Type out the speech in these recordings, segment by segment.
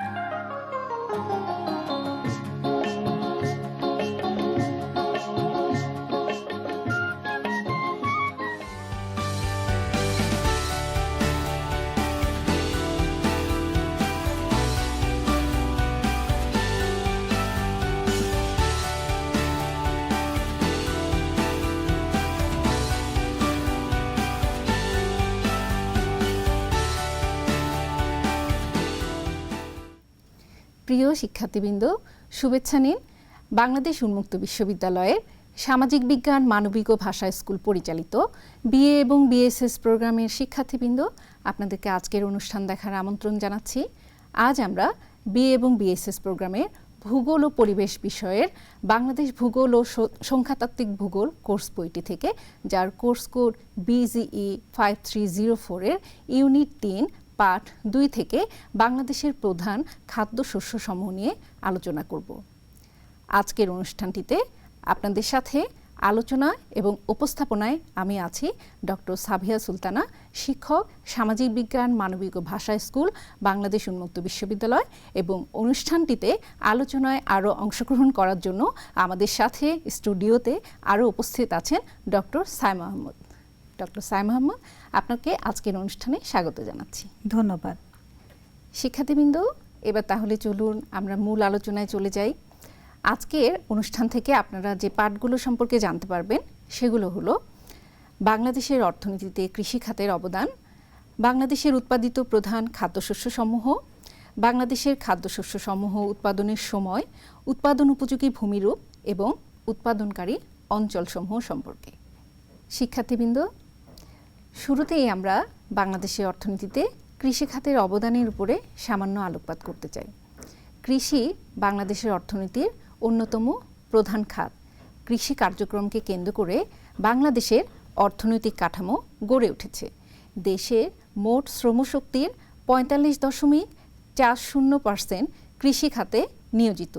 Bye. প্রিয় শিক্ষার্থীবৃন্দ, শুভেচ্ছা নিন বাংলাদেশ উন্মুক্ত বিশ্ববিদ্যালয়ের সামাজিক বিজ্ঞান, মানবিক ও ভাষা স্কুল পরিচালিত বিএ এবং বিএসএস প্রোগ্রামের শিক্ষার্থীবৃন্দ, আপনাদেরকে আজকের অনুষ্ঠান দেখার আমন্ত্রণ জানাচ্ছি। আজ আমরা বিএ এবং বিএসএস প্রোগ্রামের ভূগোল ও পরিবেশ বিষয়ের বাংলাদেশ ভূগোল ও সংখ্যাতাত্ত্বিক ভূগোল কোর্স বইটি থেকে, যার course code BGE five three zero ফোরের ইউনিট তিন পাঠ দুই থেকে বাংলাদেশের প্রধান খাদ্যশস্য সমূহ নিয়ে আলোচনা করব। আজকের অনুষ্ঠানটিতে আপনাদের সাথে আলোচনা এবং উপস্থাপনায় আমি আছি ডক্টর সাবিয়া সুলতানা, শিক্ষক, সামাজিক বিজ্ঞান, মানবিক ও ভাষা স্কুল, বাংলাদেশ উন্মুক্ত বিশ্ববিদ্যালয় এবং অনুষ্ঠানটিতে আলোচনায় আরও অংশগ্রহণ করার জন্য আমাদের সাথে স্টুডিওতে আরও উপস্থিত আছেন ডক্টর সাই মাহমুদ ডক্টর সাই মাহমুদ আপনাকে আজকের অনুষ্ঠানে স্বাগত জানাচ্ছি। ধন্যবাদ। শিক্ষার্থীবৃন্দ এবার তাহলে চলুন আমরা মূল আলোচনায় চলে যাই। আজকের অনুষ্ঠান থেকে আপনারা যে পাঠগুলো সম্পর্কে জানতে পারবেন সেগুলো হলো বাংলাদেশের অর্থনীতিতে কৃষি খাতের অবদান বাংলাদেশের উৎপাদিত প্রধান খাদ্যশস্য সমূহ বাংলাদেশের খাদ্যশস্য সমূহ উৎপাদনের সময় উৎপাদন উপযোগী ভূমিরূপ এবং উৎপাদনকারী অঞ্চলসমূহ সম্পর্কে। শিক্ষার্থীবৃন্দ শুরুতেই আমরা বাংলাদেশের অর্থনীতিতে কৃষি খাতের অবদানের উপরে সামান্য আলোকপাত করতে চাই। কৃষি বাংলাদেশের অর্থনীতির অন্যতম প্রধান খাত। কৃষি কার্যক্রমকে কেন্দ্র করে বাংলাদেশের অর্থনৈতিক কাঠামো গড়ে উঠেছে। দেশের মোট শ্রমশক্তির পঁয়তাল্লিশ দশমিক চার শূন্য পার্সেন্ট কৃষি খাতে নিয়োজিত।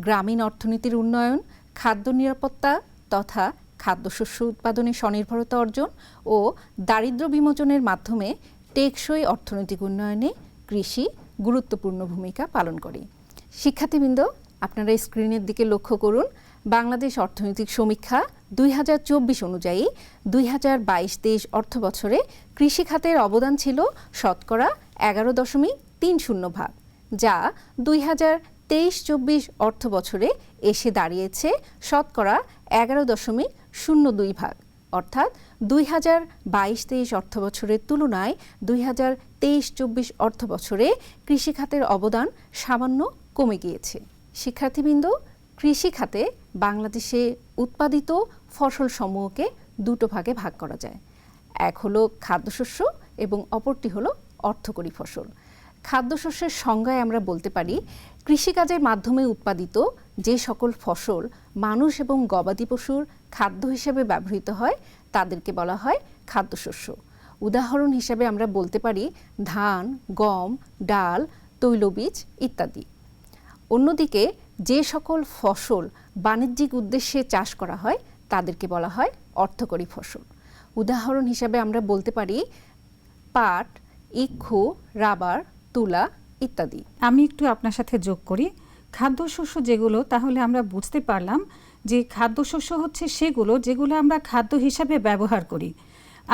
গ্রামীণ অর্থনীতির উন্নয়ন, খাদ্য নিরাপত্তা তথা খাদ্যশস্য উৎপাদনে স্বনির্ভরতা অর্জন ও দারিদ্র্য বিমোচনের মাধ্যমে টেকসই অর্থনৈতিক উন্নয়নে কৃষি গুরুত্বপূর্ণ ভূমিকা পালন করে। শিক্ষার্থীবৃন্দ, আপনারা স্ক্রিনের দিকে লক্ষ্য করুন, বাংলাদেশ অর্থনৈতিক সমীক্ষা দুই হাজার চব্বিশ অনুযায়ী দুই হাজার বাইশ তেইশ অর্থ বছরে কৃষি খাতের অবদান ছিল শতকরা এগারো দশমিক তিন শূন্য ভাগ, যা দুই হাজার তেইশ চব্বিশ অর্থ বছরে এসে দাঁড়িয়েছে শতকরা এগারো দশমিক শূন্য দুই ভাগ, অর্থাৎ দুই হাজার বাইশ তেইশ অর্থ বছরের তুলনায় দুই হাজার তেইশ চব্বিশ অর্থ বছরে কৃষি খাতের অবদান সামান্য কমে গিয়েছে। শিক্ষার্থীবৃন্দ কৃষি খাতে বাংলাদেশে উৎপাদিত ফসল সমূহকে দুটো ভাগে ভাগ করা যায়। এক হলো খাদ্যশস্য এবং অপরটি হলো অর্থকরী ফসল। খাদ্যশস্যের সংজ্ঞায় আমরা বলতে পারি, কৃষিকাজের মাধ্যমে উৎপাদিত যে সকল ফসল মানুষ এবং গবাদি পশুর খাদ্য হিসেবে ব্যবহৃত হয়, তাদেরকে বলা হয় খাদ্যশস্য। উদাহরণ হিসেবে আমরা বলতে পারি ধান, গম, ডাল, তৈলবীজ ইত্যাদি। অন্যদিকে যে সকল ফসল বাণিজ্যিক উদ্দেশ্যে চাষ করা হয়, তাদেরকে বলা হয় অর্থকরী ফসল। উদাহরণ হিসাবে আমরা বলতে পারি পাট, ইক্ষু, রাবার, তুলা ইত্যাদি। আমি একটু আপনার সাথে যোগ করি। খাদ্যশস্য যেগুলো, তাহলে আমরা বুঝতে পারলাম যে খাদ্যশস্য হচ্ছে সেগুলো, যেগুলো আমরা খাদ্য হিসাবে ব্যবহার করি।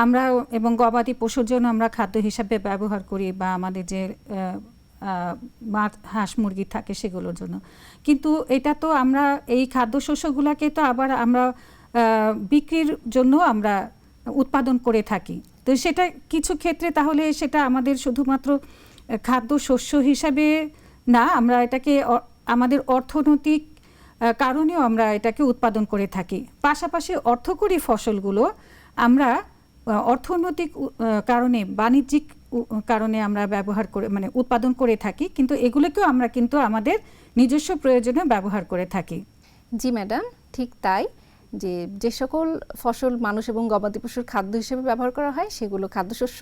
আমরা এবং গবাদি পশুর জন্য আমরা খাদ্য হিসাবে ব্যবহার করি বা আমাদের যে মাছ হাঁস মুরগি থাকে সেগুলোর জন্য। কিন্তু এটা তো আমরা এই খাদ্যশস্যগুলোকে তো আবার আমরা বিক্রির জন্য আমরা উৎপাদন করে থাকি। তো সেটা কিছু ক্ষেত্রে তাহলে সেটা আমাদের শুধুমাত্র খাদ্য শস্য হিসাবে না, আমরা এটাকে আমাদের অর্থনৈতিক কারণেও আমরা এটাকে উৎপাদন করে থাকি। পাশাপাশি অর্থকরী ফসলগুলো আমরা অর্থনৈতিক কারণে, বাণিজ্যিক কারণে আমরা ব্যবহার করে মানে উৎপাদন করে থাকি, কিন্তু এগুলোকেও আমরা কিন্তু আমাদের নিজস্ব প্রয়োজনে ব্যবহার করে থাকি। জি ম্যাডাম, ঠিক তাই যে যে সকল ফসল মানুষ এবং গবাদি পশুর খাদ্য হিসেবে ব্যবহার করা হয়, সেগুলো খাদ্যশস্য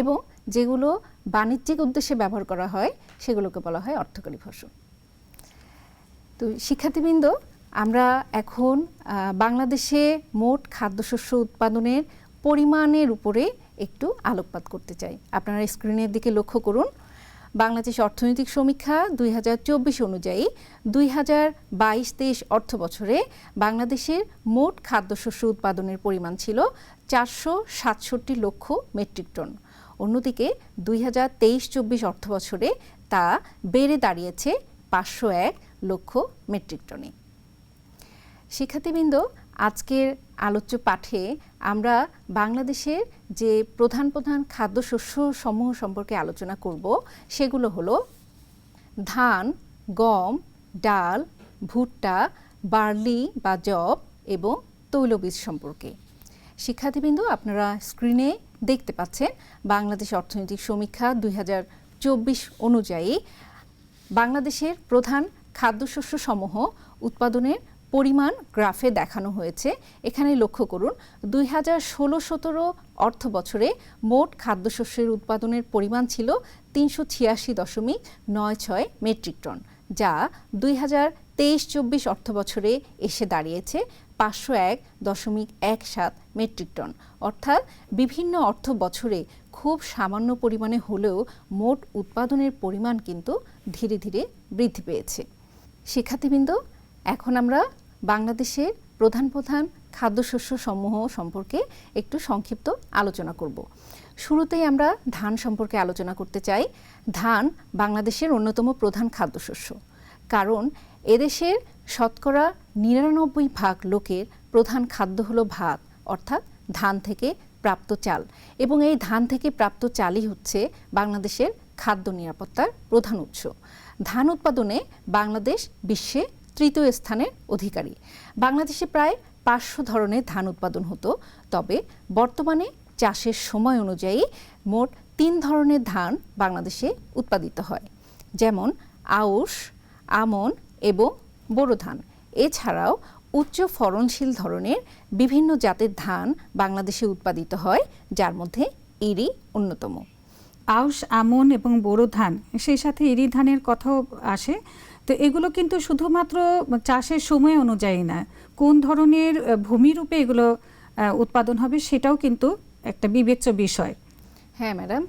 এবং যেগুলো বাণিজ্যিক উদ্দেশ্যে ব্যবহার করা হয়, সেগুলোকে বলা হয় অর্থকরী ফসল। তো শিক্ষার্থীবৃন্দ, আমরা এখন বাংলাদেশে মোট খাদ্যশস্য উৎপাদনের পরিমাণের উপরে একটু আলোকপাত করতে চাই। আপনারা স্ক্রিনের দিকে লক্ষ্য করুন। বাংলাদেশ অর্থনৈতিক সমীক্ষা দুই হাজার চব্বিশ অনুযায়ী দুই হাজার বাইশ তেইশ অর্থ বছরে বাংলাদেশের মোট খাদ্যশস্য উৎপাদনের পরিমাণ ছিল চারশো সাতষট্টি লক্ষ মেট্রিক টন। অন্যদিকে দুই হাজার তেইশ চব্বিশ অর্থ বছরে তা বেড়ে দাঁড়িয়েছে পাঁচশো এক লক্ষ মেট্রিক টনে। শিক্ষার্থীবৃন্দ, আজকের আলোচ্য পাঠে আমরা বাংলাদেশের যে প্রধান প্রধান খাদ্যশস্য সমূহ সম্পর্কে আলোচনা করব, সেগুলো হলো ধান, গম, ডাল, ভুট্টা, বার্লি বা জব এবং তৈলবীজ সম্পর্কে। শিক্ষার্থীবৃন্দ, আপনারা স্ক্রিনে দেখতে পাচ্ছেন বাংলাদেশ অর্থনৈতিক সমীক্ষা দুই হাজার চব্বিশ অনুযায়ী বাংলাদেশের প্রধান খাদ্যশস্য সমূহ উৎপাদনের পরিমাণ গ্রাফে দেখানো হয়েছে। এখানে লক্ষ্য করুন, দুই হাজার ষোলো সতেরো অর্থ বছরে মোট খাদ্যশস্যের উৎপাদনের পরিমাণ ছিল তিনশো ছিয়াশি দশমিক নয় ছয় মেট্রিক টন, যা দুই হাজার তেইশ চব্বিশ অর্থ বছরে এসে দাঁড়িয়েছে পাঁচশো এক দশমিক এক সাত মেট্রিক টন। অর্থাৎ বিভিন্ন অর্থ বছরে খুব সামান্য পরিমাণে হলেও মোট উৎপাদনের পরিমাণ কিন্তু ধীরে ধীরে বৃদ্ধি পেয়েছে। শিক্ষার্থীবৃন্দ, এখন আমরা বাংলাদেশের প্রধান প্রধান খাদ্যশস্য সমূহ সম্পর্কে একটু সংক্ষিপ্ত আলোচনা করব। শুরুতেই আমরা ধান সম্পর্কে আলোচনা করতে চাই। ধান বাংলাদেশের অন্যতম প্রধান খাদ্যশস্য। কারণ এদেশের শতকরা নিরানব্বই ভাগ লোকের প্রধান খাদ্য হলো ভাত, অর্থাৎ ধান থেকে প্রাপ্ত চাল। এবং এই ধান থেকে প্রাপ্ত চালই হচ্ছে বাংলাদেশের খাদ্য নিরাপত্তার প্রধান উৎস। ধান উৎপাদনে বাংলাদেশ বিশ্বে তৃতীয় স্থানের অধিকারী। বাংলাদেশে প্রায় পাঁচশো ধরনের ধান উৎপাদন হতো, তবে বর্তমানে চাষের সময় অনুযায়ী মোট তিন ধরনের ধান বাংলাদেশে উৎপাদিত হয়, যেমন আউশ, আমন এবং বোরো ধান। এছাড়াও উচ্চ ফলনশীল ধরনের বিভিন্ন জাতের ধান বাংলাদেশে উৎপাদিত হয়, যার মধ্যে ইরি অন্যতম। আউশ, আমন এবং বোরো ধান, সেই সাথে ইরি ধানের কথাও আসে। তো এগুলো কিন্তু শুধুমাত্র চাষের সময় অনুযায়ী না, কোন ধরনের ভূমিরূপে এগুলো উৎপাদন হবে সেটাও কিন্তু একটা বিবেচ্য বিষয়। হ্যাঁ ম্যাডাম।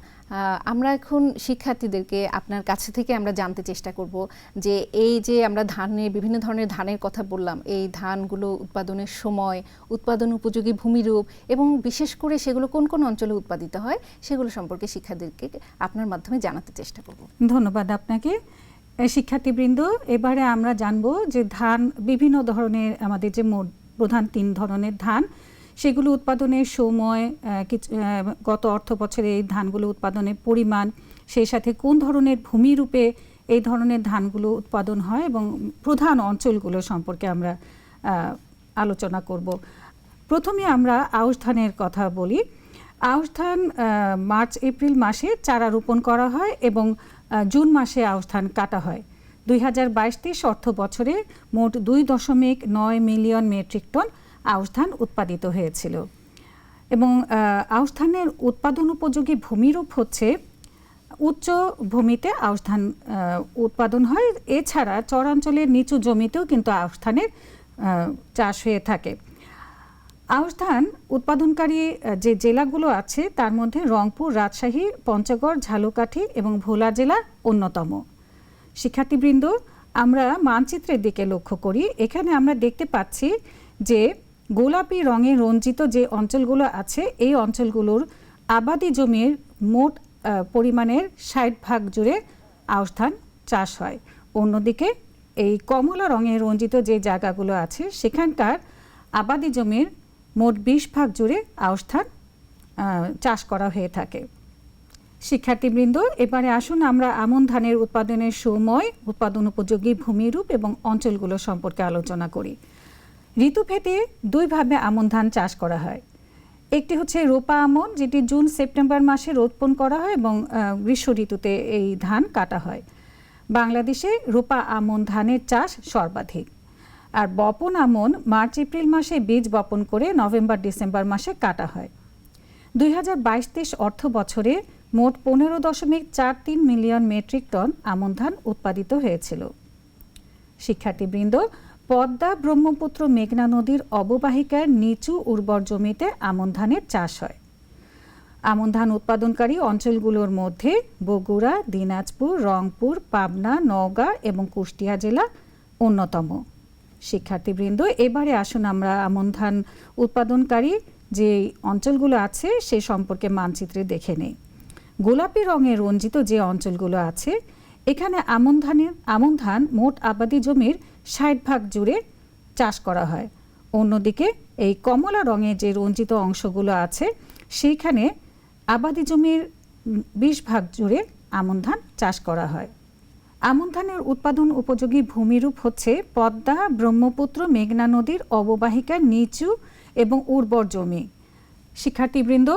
আমরা এখন শিক্ষার্থীদেরকে আপনার কাছে থেকে আমরা জানতে চেষ্টা করব যে এই যে আমরা ধানের বিভিন্ন ধরনের ধানের কথা বললাম, এই ধানগুলো উৎপাদনের সময়, উৎপাদন উপযোগী ভূমিরূপ এবং বিশেষ করে সেগুলো কোন কোন অঞ্চলে উৎপাদিত হয়, সেগুলো সম্পর্কে শিক্ষার্থীদেরকে আপনার মাধ্যমে জানাতে চেষ্টা করব। ধন্যবাদ আপনাকে। শিক্ষার্থীবৃন্দ, এবারে আমরা জানব যে ধান বিভিন্ন ধরনের, আমাদের যে প্রধান তিন ধরনের ধান সেগুলো উৎপাদনের সময় গত অর্থ বছরে এই ধানগুলো উৎপাদনের পরিমাণ, সেই সাথে কোন ধরনের ভূমিরূপে এই ধরনের ধানগুলো উৎপাদন হয় এবং প্রধান অঞ্চলগুলো সম্পর্কে আমরা আলোচনা করব। প্রথমে আমরা আউশ ধানের কথা বলি। আউশ ধান মার্চ, এপ্রিল মাসে চারা রোপণ করা হয় এবং জুন মাসে আউশ ধান কাটা হয়। দুই হাজার বাইশ তেইশ অর্থ বছরে মোট দুই দশমিক নয় মিলিয়ন মেট্রিক টন আউশ ধান উৎপাদিত হয়েছিল। এবং আউশ ধানের উৎপাদন উপযোগী ভূমিরূপ হচ্ছে, উচ্চ ভূমিতে আউশ ধান উৎপাদন হয়। এছাড়া চরাঞ্চলের নিচু জমিতেও কিন্তু আউশ ধানের চাষ হয়ে থাকে। আউশ ধান উৎপাদনকারী যে জেলাগুলো আছে, তার মধ্যে রংপুর, রাজশাহী, পঞ্চগড়, ঝালকাঠি এবং ভোলা জেলা অন্যতম। শিক্ষার্থীবৃন্দ, আমরা মানচিত্রের দিকে লক্ষ্য করি। এখানে আমরা দেখতে পাচ্ছি যে গোলাপি রঙে রঞ্জিত যে অঞ্চলগুলো আছে, এই অঞ্চলগুলোর আবাদি জমির মোট পরিমাণের ষাট ভাগ জুড়ে আউশ ধান চাষ হয়। অন্যদিকে এই কমলা রঙে রঞ্জিত যে জায়গাগুলো আছে, সেখানকার আবাদি জমির মোট বিশ ভাগ জুড়ে আউশ ধান চাষ করা হয়ে থাকে। শিক্ষার্থীবৃন্দ, এবারে আসুন আমরা আমন ধানের উৎপাদনের সময় উৎপাদন উপযোগী ভূমিরূপ এবং অঞ্চলগুলো সম্পর্কে আলোচনা করি। ঋতুভেদে দুইভাবে আমন ধান চাষ করা হয়। একটি হচ্ছে রোপা আমন, যেটি জুন সেপ্টেম্বর মাসে রোপণ করা হয় এবং গ্রীষ্ম ঋতুতে এই ধান কাটা হয়। বাংলাদেশে রোপা আমন ধানের চাষ সর্বাধিক। আর বপন আমন মার্চ, এপ্রিল মাসে বীজ বপন করে নভেম্বর, ডিসেম্বর মাসে কাটা হয়। দুই হাজার বাইশ তেইশ অর্থ বছরে মোট পনেরো দশমিক চার তিন মিলিয়ন মেট্রিক টন আমন ধান উৎপাদিত হয়েছিল। শিক্ষার্থীবৃন্দ, পদ্মা ব্রহ্মপুত্র মেঘনা নদীর অববাহিকার নিচু উর্বর জমিতে আমন ধানের চাষ হয়। আমন ধান উৎপাদনকারী অঞ্চলগুলোর মধ্যে বগুড়া, দিনাজপুর, রংপুর, পাবনা, নওগাঁ এবং কুষ্টিয়া জেলা অন্যতম। শিক্ষার্থীবৃন্দ, এবারে আসুন আমরা আমন ধান উৎপাদনকারী যে অঞ্চলগুলো আছে সে সম্পর্কে মানচিত্রে দেখে নেই। গোলাপি রঙে রঞ্জিত যে অঞ্চলগুলো আছে এখানে আমন ধানের, আমন ধান মোট আবাদি জমির ষাট ভাগ জুড়ে চাষ করা হয়। অন্যদিকে এই কমলা রঙে যে রঞ্জিত অংশগুলো আছে, সেইখানে আবাদি জমির বিশ ভাগ জুড়ে আমন ধান চাষ করা হয়। আমন ধানের উৎপাদন উপযোগী ভূমিরূপ হচ্ছে পদ্মা, ব্রহ্মপুত্র, মেঘনা নদীর অববাহিকার নিচু এবং উর্বর জমি। শিক্ষার্থীবৃন্দ,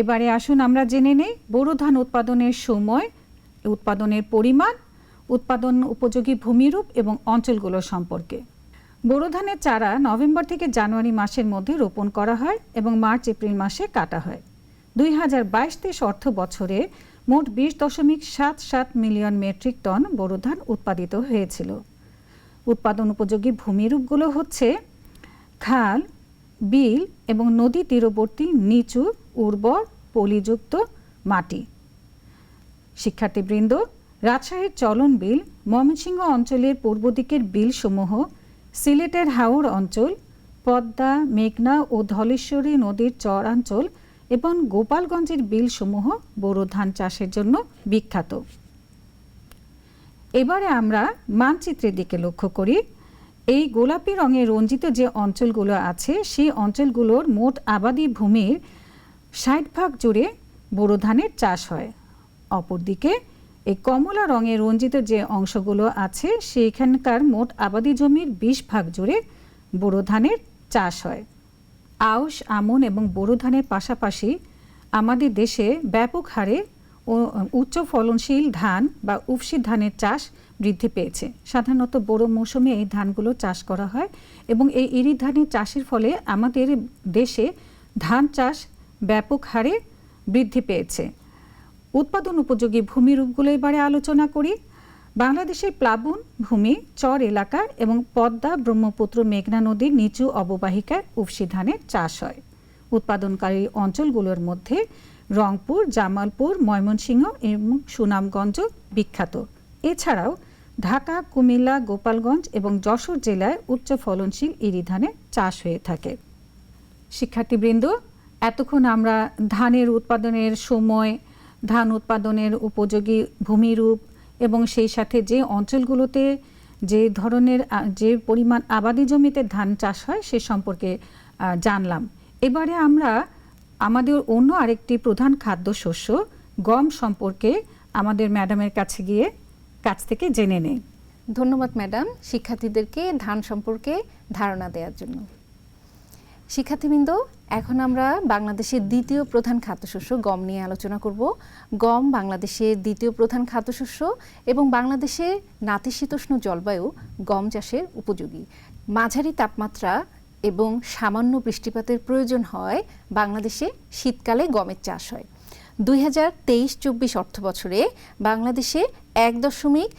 এবারে আসুন আমরা জেনে নেই বোরো ধান উৎপাদনের সময় উৎপাদনের পরিমাণ, উৎপাদন উপযোগী ভূমিরূপ এবং অঞ্চলগুলো সম্পর্কে। বোরো ধানের চারা নভেম্বর থেকে জানুয়ারি মাসের মধ্যে রোপণ করা হয় এবং মার্চ, এপ্রিল মাসে কাটা হয়। দুই হাজার বাইশ তেইশ অর্থ বছরে মোট বিশ দশমিক সাত সাত মিলিয়ন মেট্রিক টন বোরো ধান উৎপাদিত হয়েছিল। উৎপাদন উপযোগী ভূমিরূপগুলো হচ্ছে খাল, বিল এবং নদী তীরবর্তী নিচু, উর্বর, পলিযুক্ত মাটি। শিক্ষার্থীবৃন্দ, রাজশাহীর চলন বিল, ময়মনসিংহ অঞ্চলের পূর্ব দিকের বিলসমূহ, সিলেটের হাওর অঞ্চল, পদ্মা, মেঘনা ও ধলেশ্বরী নদীর চরাঞ্চল এবং গোপালগঞ্জের বিলসমূহ বোরো ধান চাষের জন্য বিখ্যাত। এবারে আমরা মানচিত্রের দিকে লক্ষ্য করি। এই গোলাপি রঙে রঞ্জিত যে অঞ্চলগুলো আছে, সেই অঞ্চলগুলোর মোট আবাদি ভূমির ষাট ভাগ জুড়ে বোরো ধানের চাষ হয়। অপরদিকে, এই কমলা রঙে রঞ্জিত যে অংশগুলো আছে, সেইখানকার মোট আবাদি জমির বিশ ভাগ জুড়ে বোরো ধানের চাষ হয়। আউশ, আমন এবং বোরো ধানের পাশাপাশি আমাদের দেশে ব্যাপক হারে ও উচ্চ ফলনশীল ধান বা উফশি ধানের চাষ বৃদ্ধি পেয়েছে। সাধারণত বড় মৌসুমে এই ধানগুলো চাষ করা হয় এবং এই ইরি ধানের চাষের ফলে আমাদের দেশে ধান চাষ ব্যাপক হারে বৃদ্ধি পেয়েছে। উৎপাদন উপযোগী ভূমি ভূমিরূপগুলো এবারে আলোচনা করি। বাংলাদেশের প্লাবন, ভূমি, চর এলাকা এবং পদ্মা, ব্রহ্মপুত্র, মেঘনা নদীর নিচু অববাহিকায় উফশি ধানের চাষ হয়। উৎপাদনকারী অঞ্চলগুলোর মধ্যে রংপুর, জামালপুর, ময়মনসিংহ এবং সুনামগঞ্জ বিখ্যাত। এছাড়াও ঢাকা, কুমিল্লা, গোপালগঞ্জ এবং যশোর জেলায় উচ্চ ফলনশীল ইরি ধানের চাষ হয়ে থাকে। শিক্ষার্থীবৃন্দ, এতক্ষণ আমরা ধানের উৎপাদনের সময় ধান উৎপাদনের উপযোগী ভূমিরূপ এবং সেই সাথে যে অঞ্চলগুলোতে যে ধরনের যে পরিমাণ আবাদি জমিতে ধান চাষ হয় সে সম্পর্কে জানলাম। এবারে আমরা আমাদের অন্য আরেকটি প্রধান খাদ্যশস্য গম সম্পর্কে আমাদের ম্যাডামের কাছে গিয়ে কাছ থেকে জেনে নেই। ধন্যবাদ ম্যাডাম শিক্ষার্থীদেরকে ধান সম্পর্কে ধারণা দেওয়ার জন্য। শিক্ষার্থীবৃন্দ, এখন আমরা বাংলাদেশের দ্বিতীয় প্রধান খাদ্যশস্য গম নিয়ে আলোচনা করব। গম বাংলাদেশের দ্বিতীয় প্রধান খাদ্যশস্য এবং বাংলাদেশে নাতিশীতোষ্ণ জলবায়ু গম চাষের উপযোগী। মাঝারি তাপমাত্রা এবং সামান্য বৃষ্টিপাতের প্রয়োজন হয় বাংলাদেশে শীতকালে গমের চাষ হয়। দুই হাজার তেইশ চব্বিশ অর্থ বছরে বাংলাদেশে এক দশমিক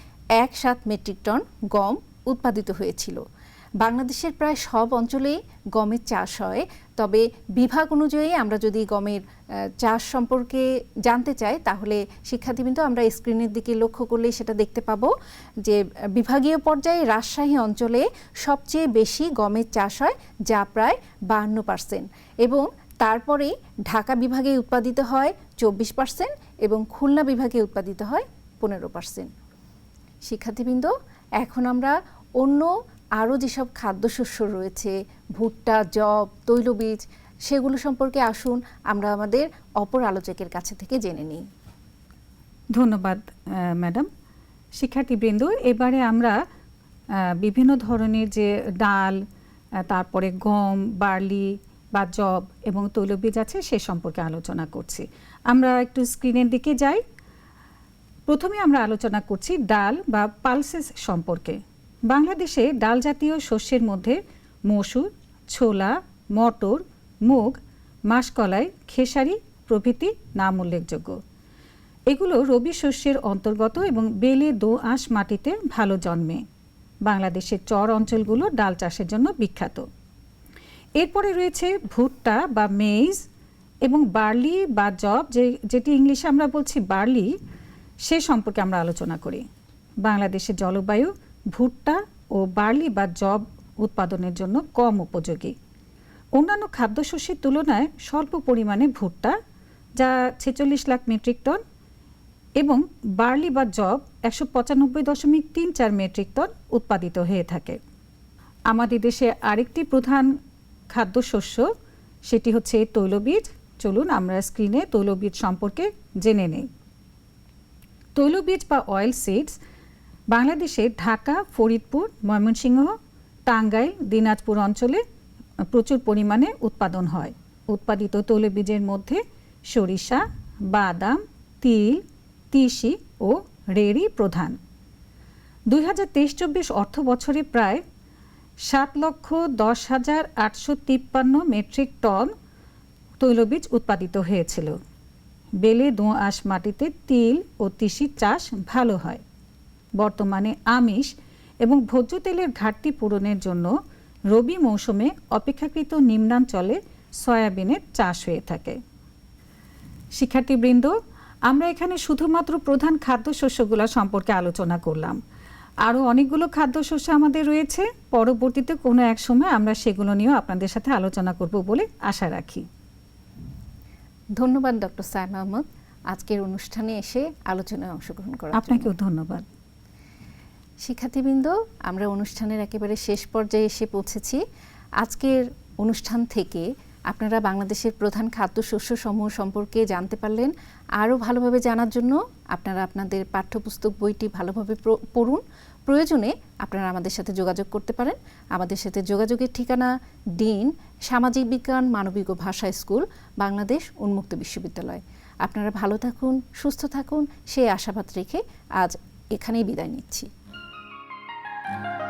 এক সাত মেট্রিক টন গম উৎপাদিত হয়েছিল। বাংলাদেশের প্রায় সব অঞ্চলেই গমের চাষ হয়। তবে বিভাগ অনুযায়ী আমরা যদি গমের চাষ সম্পর্কে জানতে চাই, তাহলে শিক্ষার্থীবৃন্দ আমরা স্ক্রিনের দিকে লক্ষ্য করলেই সেটা দেখতে পাবো যে, বিভাগীয় পর্যায়ে রাজশাহী অঞ্চলে সবচেয়ে বেশি গমের চাষ হয়, যা প্রায় বাহান্ন পার্সেন্ট এবং তারপরে ঢাকা বিভাগে উৎপাদিত হয় চব্বিশ পার্সেন্ট এবং খুলনা বিভাগে উৎপাদিত হয় পনেরো পার্সেন্ট শিক্ষার্থীবৃন্দ, এখন আমরা অন্য আরও যেসব খাদ্যশস্য রয়েছে, ভুট্টা জব তৈলবীজ, সেগুলো সম্পর্কে আসুন, আমরা আমাদের অপর আলোচকের কাছে থেকে জেনে নিই। ধন্যবাদ ম্যাডাম। শিক্ষার্থীবৃন্দ, এবারে আমরা বিভিন্ন ধরনের যে ডাল তারপরে গম, বার্লি বা জব এবং তৈলবীজ আছে, সে সম্পর্কে আলোচনা করছি। আমরা একটু স্ক্রিনের দিকে যাই। প্রথমে আমরা আলোচনা করছি ডাল বা পালসেস সম্পর্কে। বাংলাদেশে ডাল জাতীয় শস্যের মধ্যে মসুর, ছোলা, মটর, মুগ, মাসকলাই, খেসারি প্রভৃতি নাম উল্লেখযোগ্য। এগুলো রবি শস্যের অন্তর্গত এবং বেলে দো আঁশ মাটিতে ভালো জন্মে। বাংলাদেশের চর অঞ্চলগুলো ডাল চাষের জন্য বিখ্যাত। এরপরে রয়েছে ভুট্টা বা মেইজ এবং বার্লি বা জব যে, যেটি ইংলিশে আমরা বলছি বার্লি, সে সম্পর্কে আমরা আলোচনা করি। বাংলাদেশের জলবায়ু ভুট্টা ও বার্লি বা জব উৎপাদনের জন্য কম উপযোগী। অন্যান্য খাদ্যশস্যের তুলনায় স্বল্প পরিমাণে ভুট্টা, যা ছেচল্লিশ লাখ মেট্রিক টন এবং বার্লি বা জব একশো পঁচানব্বই দশমিক তিন চার মেট্রিক টন উৎপাদিত হয়ে থাকে। আমাদের দেশে আরেকটি প্রধান খাদ্যশস্য, সেটি হচ্ছে তৈলবীজ। চলুন আমরা স্ক্রিনে তৈলবীজ সম্পর্কে জেনে নেই। তৈলবীজ বা অয়েল সিডস বাংলাদেশে ঢাকা, ফরিদপুর, ময়মনসিংহ, টাঙ্গাইল, দিনাজপুর অঞ্চলে প্রচুর পরিমাণে উৎপাদন হয়। উৎপাদিত তৈলবীজের মধ্যে সরিষা, বাদাম, তিল, তিসি ও রেড়ি প্রধান। দুই হাজার তেইশ চব্বিশ অর্থ বছরে প্রায় সাত লক্ষ দশ হাজার আটশো তিপ্পান্ন মেট্রিক টন তৈলবীজ উৎপাদিত হয়েছিল। বেলে দোআঁশ মাটিতে তিল ও তিসি চাষ ভালো হয়। বর্তমানে আমিষ এবং ভোজ্য তেলের ঘাটতি পূরণের জন্য রবি মৌসুমে অপেক্ষাকৃত নিম্নাঞ্চলে সয়াবিনের চাষ হয়ে থাকে। শিক্ষার্থীবৃন্দ আমরা এখানে শুধুমাত্র প্রধান খাদ্যশস্যগুলো সম্পর্কে আলোচনা করলাম। আরও অনেকগুলো খাদ্যশস্য আমাদের রয়েছে। পরবর্তীতে কোনো এক সময় আমরা সেগুলো নিয়েও আপনাদের সাথে আলোচনা করব বলে আশা রাখি। ধন্যবাদ ডক্টর সাইম আহমদ। আজকের অনুষ্ঠানে এসে আলোচনায় অংশগ্রহণ জন্য। আপনাকেও ধন্যবাদ। শিক্ষার্থীবৃন্দ, আমরা অনুষ্ঠানের একেবারে শেষ পর্যায়ে এসে পৌঁছেছি। আজকের অনুষ্ঠান থেকে আপনারা বাংলাদেশের প্রধান খাদ্যশস্য সমূহ সম্পর্কে জানতে পারলেন। আরও ভালোভাবে জানার জন্য আপনারা আপনাদের পাঠ্যপুস্তক বইটি ভালোভাবে পড়ুন। প্রয়োজনে আপনারা আমাদের সাথে যোগাযোগ করতে পারেন। আমাদের সাথে যোগাযোগের ঠিকানা ডিন, সামাজিক বিজ্ঞান, মানবিক ও ভাষা স্কুল, বাংলাদেশ উন্মুক্ত বিশ্ববিদ্যালয়। আপনারা ভালো থাকুন, সুস্থ থাকুন সেই আশাবাদ রেখে আজ এখানেই বিদায় নিচ্ছি। Thank you.